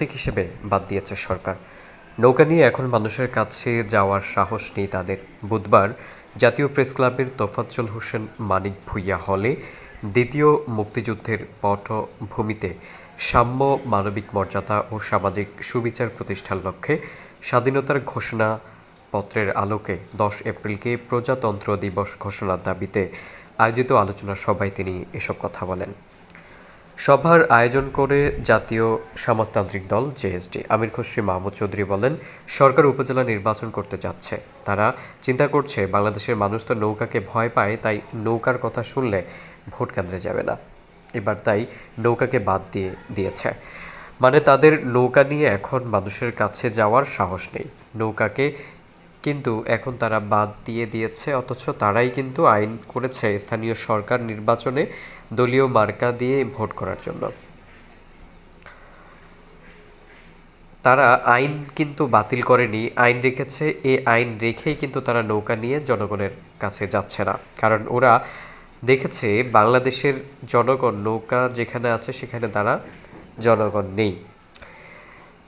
প্রতীক হিসেবে বাদ দিয়েছে সরকার। নৌকা নিয়ে এখন মানুষের কাছে যাওয়ার সাহস নেই তাদের। বুধবার জাতীয় প্রেস ক্লাবের তোফাজ্জল হোসেন মানিক ভুইয়া হলে দ্বিতীয় মুক্তিযুদ্ধের পটভূমিতে সাম্য মানবিক মর্যাদা ও সামাজিক সুবিচার প্রতিষ্ঠার লক্ষ্যে স্বাধীনতার ঘোষণা পত্রের আলোকে দশ এপ্রিলকে প্রজাতন্ত্র দিবস ঘোষণার দাবিতে আয়োজিত আলোচনা সভায় তিনি এসব কথা বলেন। সভার আয়োজন করে জাতীয় সমাজতান্ত্রিক দল জেএসডি। আমির খসরু মাহমুদ চৌধুরী বলেন, সরকার উপজেলা নির্বাচন করতে যাচ্ছে। তারা চিন্তা করছে, বাংলাদেশের মানুষ তো নৌকাকে ভয় পায়, তাই নৌকার কথা শুনলে ভোট কেন্দ্রে যাবে না। এবার তাই নৌকাকে বাদ দিয়ে দিয়েছে। মানে তাদের নৌকা নিয়ে এখন মানুষের কাছে যাওয়ার সাহস নেই। নৌকাকে কিন্তু এখন তারা বাদ দিয়ে দিয়েছে, অথচ তারাই কিন্তু আইন করেছে স্থানীয় সরকার নির্বাচনে দলীয় মার্কা দিয়ে ভোট করার জন্য। তারা আইন কিন্তু বাতিল করেনি, আইন রেখেছে, এ আইন রেখেই কিন্তু তারা নৌকা নিয়ে জনগণের কাছে যাচ্ছে না। কারণ ওরা দেখেছে, বাংলাদেশের জনগণ নৌকা যেখানে আছে সেখানে তারা জনগণ নেই।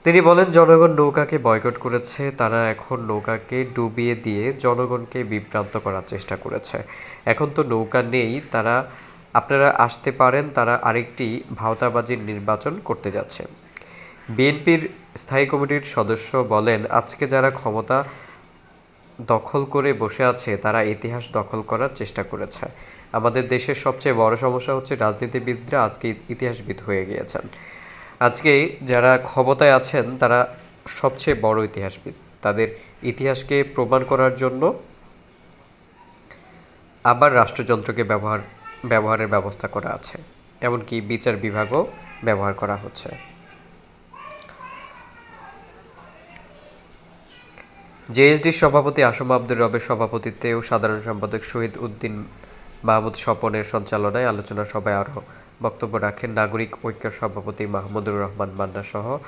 তিনি বলেন, জনগণ নৌকাকে বয়কট করেছে, তারা এখন নৌকাকে ডুবিয়ে দিয়ে জনগণকে বিভ্রান্ত করার চেষ্টা করেছে। এখন তো নৌকা নেই, তারা, আপনারা আসতে পারেন, তারা আরেকটি ভাওতাবাজির নির্বাচন করতে যাচ্ছে। বিএনপির স্থায়ী কমিটির সদস্য বলেন, আজকে যারা ক্ষমতা দখল করে বসে আছে, তারা ইতিহাস দখল করার চেষ্টা করেছে। আমাদের দেশের সবচেয়ে বড় সমস্যা হচ্ছে, রাজনীতিবিদরা আজকে ইতিহাসবিদ হয়ে গিয়েছেন। আজকে যারা ক্ষমতায় আছেন, তারা সবচেয়ে বড় ইতিহাসবিদ। তাদের ইতিহাসকে প্রমাণ করার জন্য আবার রাষ্ট্রযন্ত্রকে ব্যবহার, ব্যবহারের ব্যবস্থা করা আছে। এমনকি বিচার বিভাগও ব্যবহার করা হচ্ছে। জেএসডির সভাপতি আসম আব্দুর রবের সভাপতিত্বে ও সাধারণ সম্পাদক শহীদ উদ্দিন মাহমুদ স্বপনের সঞ্চালনায় আলোচনা সভায় আরও বক্তব্য রাখেন নাগরিক ঐক্যের সভাপতি মাহমুদুর রহমান মান্না সহ